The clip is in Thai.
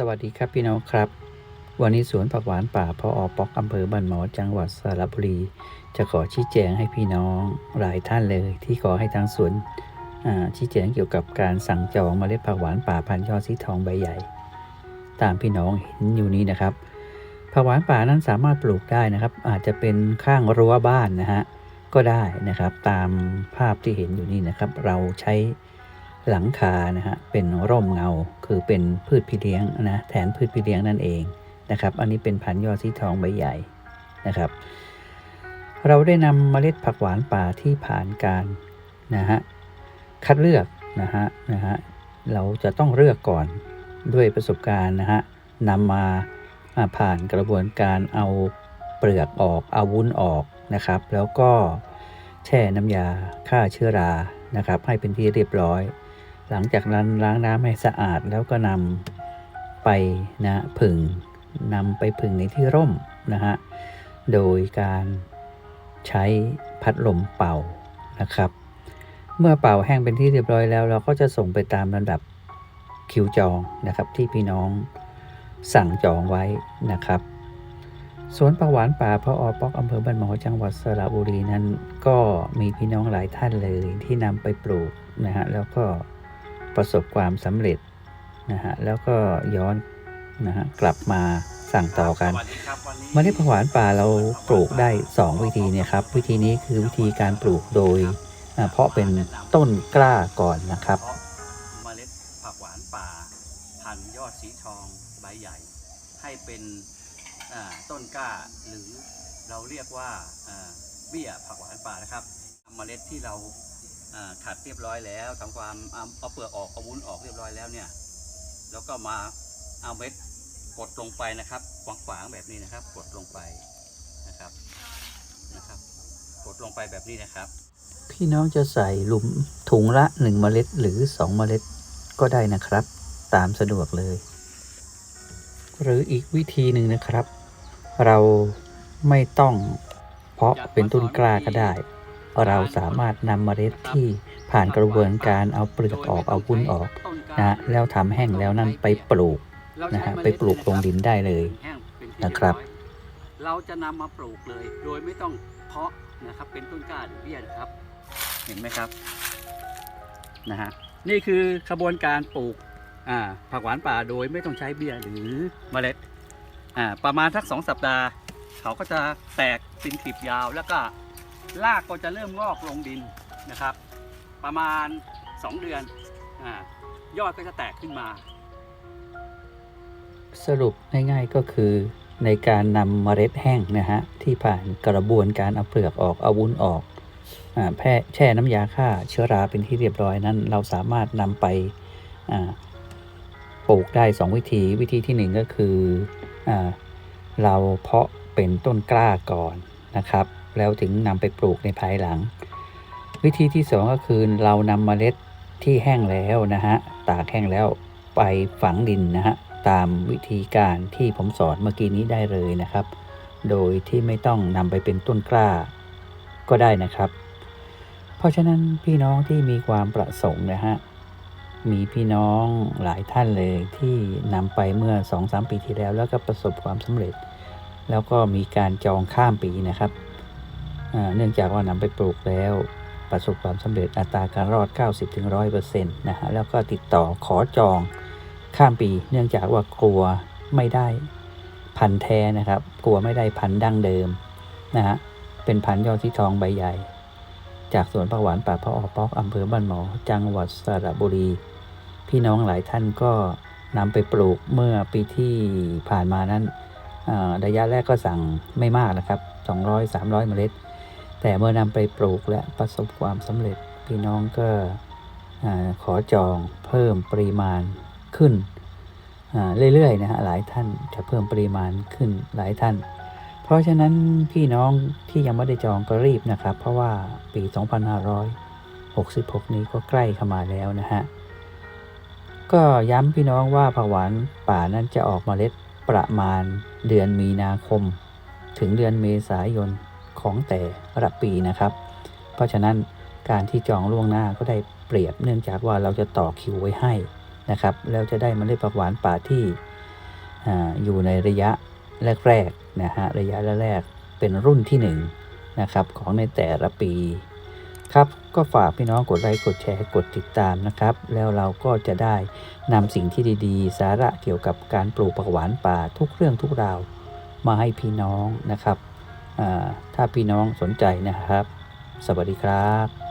สวัสดีครับพี่น้องครับ วันนี้สวนผักหวานป่าพออปอกอำเภอบ้านหมอจังหวัดสระบุรี จะขอชี้แจงให้พี่น้องหลายท่านเลย ที่ขอให้ทางสวนชี้แจงเกี่ยวกับการสั่งจองเมล็ดผักหวานป่าพันยอดสีทองใบใหญ่ ตามพี่น้องเห็นอยู่นี้นะครับผักหวานป่านั้นสามารถปลูกได้นะครับ อาจจะเป็นข้างรั้วบ้านนะฮะก็ได้นะครับ ตามภาพที่เห็นอยู่นี่นะครับ เราใช้ หลังคานะฮะเป็นร่มเงาคือเป็นพืชพี่เลี้ยงนะแทนพืชพี่เลี้ยงนั่นเองนะครับ อันนี้เป็นพันยอดสีทองใบใหญ่นะครับ เราได้นำเมล็ดผักหวานป่าที่ผ่านการนะฮะคัดเลือกนะฮะนะฮะเราจะต้องเลือกก่อนด้วยประสบการณ์นะฮะนำมาอ่าผ่านกระบวนการเอาเปลือกออกเอาวุ้นออกนะครับ แล้วก็แช่น้ำยาฆ่าเชื้อรานะครับ ให้เป็นที่เรียบร้อย หลังจากนั้นล้างน้ำให้สะอาดแล้วก็นำไปนะผึ่งนำไปผึ่งในที่ร่มนะฮะโดยการใช้พัดลมเป่านะครับ เมื่อเป่าแห้งเป็นที่เรียบร้อยแล้ว เราก็จะส่งไปตามลำดับคิวจองนะครับที่พี่น้องสั่งจองไว้นะครับสวนประหวานป่าพระออปอกอำเภอบ้านหมอจังหวัดสระบุรีนั้น ก็มีพี่น้องหลายท่านเลยที่นำไปปลูกนะฮะแล้วก็ ประสบความสำเร็จนะฮะแล้วก็ย้อนนะฮะกลับมาสั่งต่อกันสวัสดีครับวันนี้เมล็ดผักหวานป่าเราปลูกได้ 2 วิธีเนี่ยครับ วิธีนี้คือวิธีการปลูกโดยอ่าเพาะเป็นต้นกล้าก่อนนะครับเพาะเมล็ดผักหวานป่าพันธุ์ยอดสีทองใบใหญ่ ให้เป็นอ่าต้นกล้าหรือเราเรียกว่าอ่าเบี้ยผักหวานป่านะครับเมล็ดที่เราอ่า ขัดเรียบร้อยแล้วทำความเอาเปลือกออกเอาวุ้นออกเรียบร้อยแล้วเนี่ย แล้วก็มาเอาเม็ดกดลงไปนะครับขวางๆแบบนี้นะครับ กดลงไปนะครับนะครับ กดลงไปแบบนี้นะครับ พี่น้องจะใส่หลุมถุงละ1เมล็ดหรือ2เมล็ดก็ได้นะครับ ตามสะดวกเลย หรืออีกวิธีหนึ่งนะครับ เราไม่ต้องเพาะเป็นต้นกล้าก็ได้ เราสามารถนำเมล็ดที่ผ่านกระบวนการเอาเปลือกออกเอาวุ้นออกนะแล้วทำแห้งแล้วนั่นไปปลูกนะฮะไปปลูกลงดินได้เลยนะครับ เราจะนำมาปลูกเลย โดยไม่ต้องเพาะนะครับเป็นต้นกล้าหรือเบี้ยนะครับเห็นไหมครับนะฮะนี่คือขบวนการปลูกผักหวานป่าโดยไม่ต้องใช้เบี้ยหรือเมล็ดอ่าประมาณสักสองสัปดาห์ เขาก็จะแตกเป็นขีบยาวแล้วก็ รากก็จะเริ่มงอกลงดินนะครับ ประมาณ 2 เดือนอยอดก็จะแตกขึ้นมา สรุปง่ายๆก็คือในการนำเมล็ดแห้งนะฮะที่ผ่านกระบวนการเอาเปลือกออกเอาวุ้นออกอแพร่แช่น้ำยาฆ่าเชื้อราเป็นที่เรียบร้อยนั้น เราสามารถนำไปปลูกได้ 2 วิธีวิธีที่ 1 ก็คืออเราเพาะเป็นต้นกล้าก่อนนะครับ แล้วถึงนำไปปลูกในภายหลัง วิธีที่ 2 ก็คือเรานำเมล็ดที่แห้งแล้วนะฮะตากแห้งแล้วไปฝังดินนะฮะตามวิธีการที่ผมสอนเมื่อกี้นี้ได้เลยนะครับ โดยที่ไม่ต้องนำไปเป็นต้นกล้าก็ได้นะครับ เพราะฉะนั้นพี่น้องที่มีความประสงค์นะฮะมีพี่น้องหลายท่านเลยที่นำไปเมื่อ 2-3 ปีที่แล้วแล้วก็ประสบความสำเร็จ แล้วก็มีการจองข้ามปีนะครับ เนื่องจากว่านำไปปลูกแล้วประสบความสำเร็จอัตราการรอด 90-100%นะฮะแล้วก็ติดต่อขอจองข้ามปี เนื่องจากว่ากลัวไม่ได้พันธุ์แท้นะครับ กลัวไม่ได้พันธุ์ดั้งเดิมนะฮะเป็นพันธุ์ยอดที่ทองใบใหญ่ จากสวนผักหวานป่าพระออปอกอำเภอบ้านหมอ จังหวัดสระบุรี พี่น้องหลายท่านก็นำไปปลูกเมื่อปีที่ผ่านมานั้นระยะแรกก็สั่งไม่มากนะครับ 200-300 เมล็ด แต่เมื่อนำไปปลูกและประสบความสำเร็จพี่น้องก็ขอจองเพิ่มปริมาณขึ้นเรื่อยๆนะฮะหลายท่านจะเพิ่มปริมาณขึ้นหลายท่าน เพราะฉะนั้นพี่น้องที่ยังไม่ได้จองก็รีบนะครับ เพราะว่าปี 2566 นี้ก็ใกล้เข้ามาแล้วนะฮะก็ย้ำพี่น้องว่าผักหวานป่านั้นจะออกเมล็ดประมาณเดือนมีนาคม ถึงเดือนเมษายน ของแต่ละปีนะครับ เพราะฉะนั้นการที่จองล่วงหน้าก็ได้เปรียบเนื่องจากว่าเราจะต่อคิวไว้ให้นะครับ แล้วจะได้มเมล็ดผักหวานป่าที่ออยู่ในระยะแรกๆนะฮะระยะแรกๆเป็นรุ่นที่1นะครับของในแต่ละปีครับก็ฝากพี่น้องกดไลค์กดแชร์กดติดตามนะครับ แล้วเราก็จะได้นำสิ่งที่ดีๆ สาระเกี่ยวกับการปลูกผักหวานป่าทุกเรื่องทุกราวมาให้พี่น้องนะครับ ถ้าพี่น้องสนใจนะครับ สวัสดีครับ